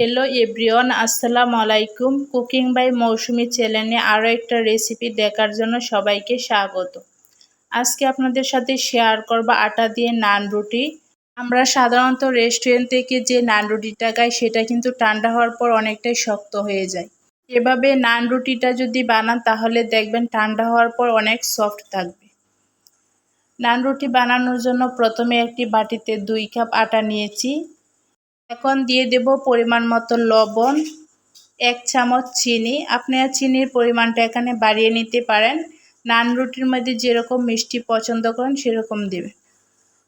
Hello everyone আসসালামু আলাইকুম cooking by মৌসুমি চ্যানেলে আরও একটা রেসিপি দেখার জন্য সবাইকে স্বাগত। আজকে আপনাদের সাথে শেয়ার করব আটা দিয়ে নান রুটি। আমরা সাধারণত রেস্টুরেন্ট থেকে যে নান রুটিটা খাই, সেটা কিন্তু ঠান্ডা হওয়ার পর অনেকটাই শক্ত হয়ে যায়। এভাবে নান রুটিটা যদি বানান, তাহলে দেখবেন ঠান্ডা হওয়ার পর অনেক সফট থাকবে। নান রুটি বানানোর জন্য প্রথমে একটি বাটিতে দুই কাপ আটা নিয়েছি। এখন দিয়ে দেব পরিমাণ মতো লবণ, এক চামচ চিনি। আপনারা চিনির পরিমাণটা এখানে বাড়িয়ে নিতে পারেন। নান রুটির মধ্যে যেরকম মিষ্টি পছন্দ করেন, সেরকম দেবে।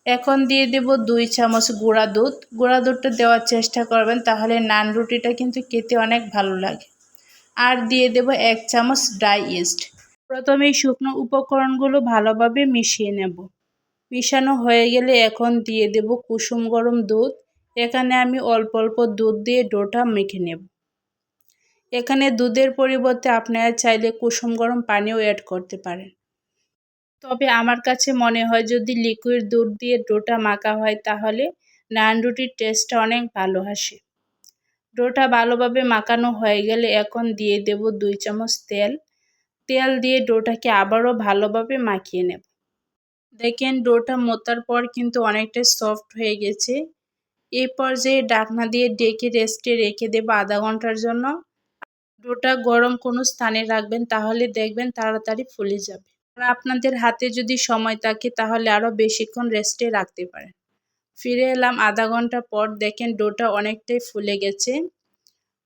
এখন দিয়ে দেব দুই চামচ গুঁড়া দুধ। গুঁড়া দুধটা দেওয়ার চেষ্টা করবেন, তাহলে নান রুটিটা কিন্তু খেতে অনেক ভালো লাগে। আর দিয়ে দেব এক চামচ ড্রাই ইস্ট। প্রথমে শুকনো উপকরণগুলো ভালোভাবে মিশিয়ে নেব। মিশানো হয়ে গেলে এখন দিয়ে দেব কুসুম গরম দুধ। এখানে আমি অল্প অল্প দুধ দিয়ে ডোটা মেখে নেব। এখানে দুধের পরিবর্তে আপনারা চাইলে কুসুম গরম পানিও অ্যাড করতে পারেন। তবে আমার কাছে মনে হয় যদি লিকুইড দুধ দিয়ে ডোটা মাখা হয় তাহলে নান রুটির টেস্টটা অনেক ভালো আসে। ডোটা ভালোভাবে মাখানো হয়ে গেলে এখন দিয়ে দেব দুই চামচ তেল। তেল দিয়ে ডোটাকে আবারও ভালোভাবে মাখিয়ে নেব। দেখেন ডোটা মোতার পর কিন্তু অনেকটা সফট হয়ে গেছে। এই পর্যায়ে ডাকনা দিয়ে ডেকে রেস্টে রেখে দেব আধা ঘণ্টার জন্য। ডোটা গরম কোনো স্থানে রাখবেন, তাহলে দেখবেন তাড়াতাড়ি ফুলে যাবে। আর আপনাদের হাতে যদি সময় থাকে, তাহলে আরও বেশিক্ষণ রেস্টে রাখতে পারেন। ফিরে এলাম আধা ঘণ্টা পর, দেখেন ডোটা অনেকটাই ফুলে গেছে।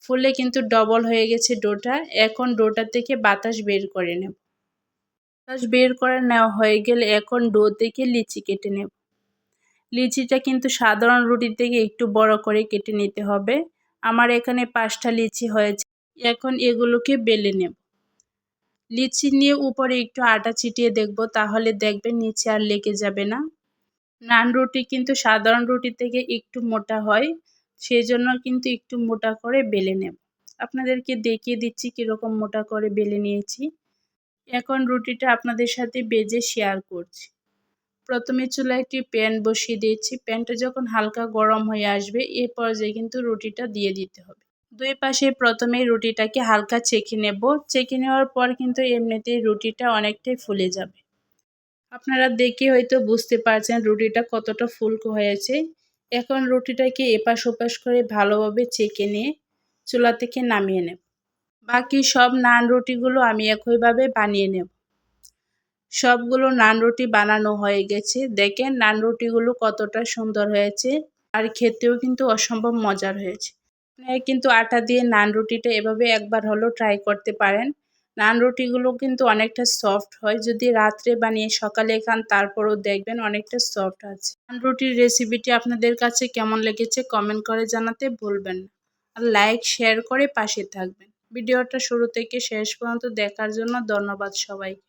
ফুলে কিন্তু ডবল হয়ে গেছে ডোটা। এখন ডোটা থেকে বাতাস বের করে নেব। বাতাস বের করে নেওয়া হয়ে গেলে এখন ডো থেকে লিচি কেটে নেব। লিচিটা কিন্তু সাধারণ রুটির থেকে একটু বড় করে কেটে নিতে হবে। আমার এখানে পাঁচটা লিচি হয়েছে, এখন এগুলোকে বেলে নেব। লিচি নিয়ে উপরে একটু আটা ছিটিয়ে দেখব, তাহলে দেখবেন নিচে আর লেগে যাবে না। নান রুটি কিন্তু সাধারণ রুটি থেকে একটু মোটা হয় সেই জন্য কিন্তু একটু মোটা করে বেলে নেব। আপনাদেরকে দেখিয়ে দিচ্ছি কীরকম মোটা করে বেলে নিয়েছি। এখন রুটিটা আপনাদের সাথে বেজে শেয়ার করছি। প্রথমে চুলায় একটি প্যান বসিয়ে দিয়েছি। প্যানটা যখন হালকা গরম হয়ে আসবে, এ পর্যায়ে কিন্তু রুটিটা দিয়ে দিতে হবে। দুই পাশে প্রথমে রুটিটাকে হালকা চেকে নেব। চেকে নেওয়ার পর কিন্তু এমনিতেই রুটিটা অনেকটাই ফুলে যাবে। আপনারা দেখে হয়তো বুঝতে পারছেন রুটিটা কতটা ফুলকো হয়েছে। এখন রুটিটাকে এপাশ ওপাশ করে ভালোভাবে চেকে নিয়ে চুলা থেকে নামিয়ে নেব। বাকি সব নান রুটিগুলো আমি একইভাবে বানিয়ে নেব। সবগুলো নান রুটি বানানো হয়ে গেছে। দেখেন নান রুটিগুলো কতটা সুন্দর হয়েছে আর খেতেও কিন্তু অসম্ভব মজার হয়েছে। কিন্তু আটা দিয়ে নান রুটিটা এভাবে একবার হলেও ট্রাই করতে পারেন। নান রুটিগুলো কিন্তু অনেকটা সফট হয়। যদি রাত্রে বানিয়ে সকালে খান তারপরও দেখবেন অনেকটা সফট আছে। নান রুটির রেসিপিটি আপনাদের কাছে কেমন লেগেছে কমেন্ট করে জানাতে ভুলবেন না। আর লাইক শেয়ার করে পাশে থাকবেন। ভিডিওটা শুরু থেকে শেষ পর্যন্ত দেখার জন্য ধন্যবাদ সবাইকে।